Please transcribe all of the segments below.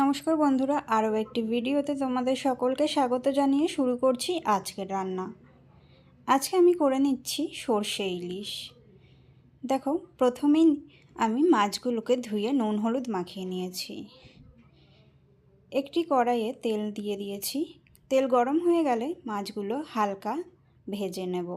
নমস্কার বন্ধুরা, আরও একটি ভিডিওতে তোমাদের সকলকে স্বাগত জানিয়ে শুরু করছি আজকের রান্না। আজকে আমি করে নিচ্ছি সর্ষে ইলিশ। দেখো, প্রথমেই আমি মাছগুলোকে ধুয়ে নুন হলুদ মাখিয়ে নিয়েছি। একটি কড়াইয়ে তেল দিয়ে দিয়েছি। তেল গরম হয়ে গেলে মাছগুলো হালকা ভেজে নেব।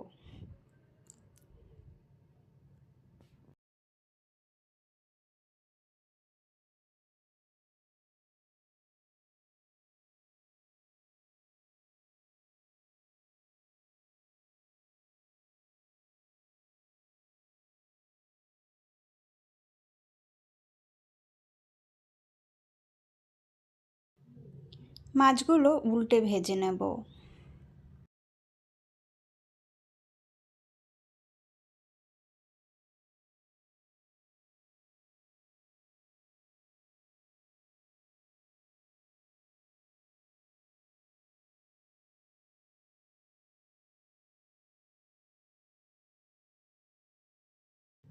মাছগুলো উল্টে ভেজে নেব।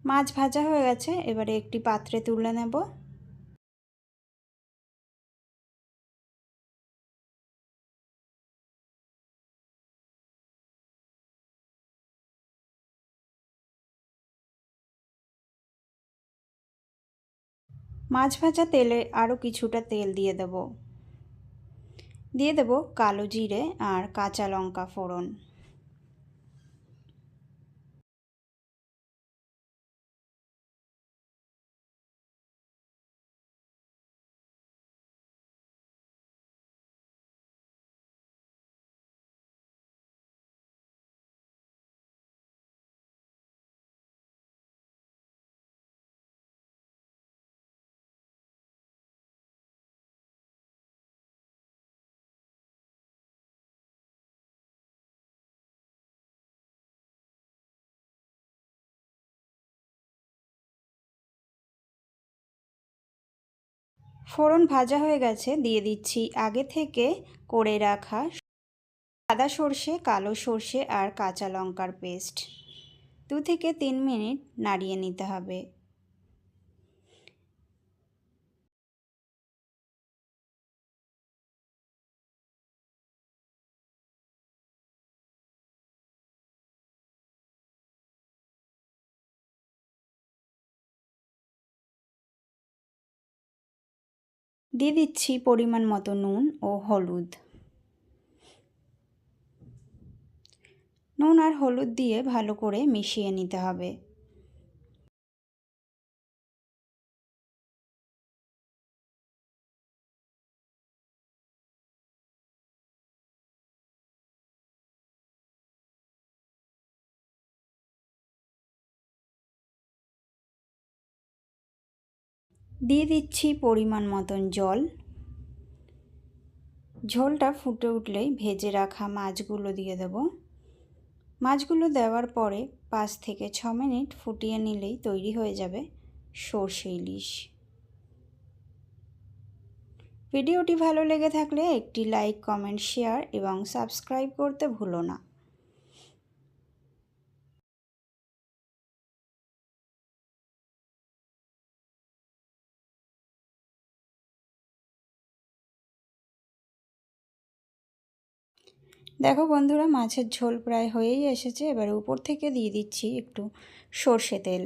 মাছ ভাজা হয়ে গেছে এবারে একটি পাত্রে তুলে নেব। মাছ ভাজা তেলে আরও কিছুটা তেল দিয়ে দেব। দিয়ে দেব কালো জিরে আর কাঁচা লঙ্কা ফোড়ন। ফোড়ন ভাজা হয়ে গেছে, দিয়ে দিচ্ছি আগে থেকে করে রাখা সাদা সর্ষে, কালো সর্ষে আর কাঁচা লঙ্কার পেস্ট। দু থেকে তিন মিনিট নাড়িয়ে নিতে হবে। দিয়ে দিচ্ছি পরিমাণ মতো নুন ও হলুদ। নুন আর হলুদ দিয়ে ভালো করে মিশিয়ে নিতে হবে। দিয়ে দিচ্ছি পরিমাণ মতন জল। ঝোলটা ফুটে উঠলেই ভেজে রাখা মাছগুলো দিয়ে দেব। মাছগুলো দেওয়ার পরে পাঁচ থেকে ছ মিনিট ফুটিয়ে নিলেই তৈরি হয়ে যাবে সর্ষে ইলিশ। ভিডিওটি ভালো লেগে থাকলে একটি লাইক, কমেন্ট, শেয়ার এবং সাবস্ক্রাইব করতে ভুলো না। দেখো বন্ধুরা, মাছের ঝোল প্রায় হয়েই এসেছে। এবার উপর থেকে দিয়ে দিচ্ছি একটু সর্ষে তেল।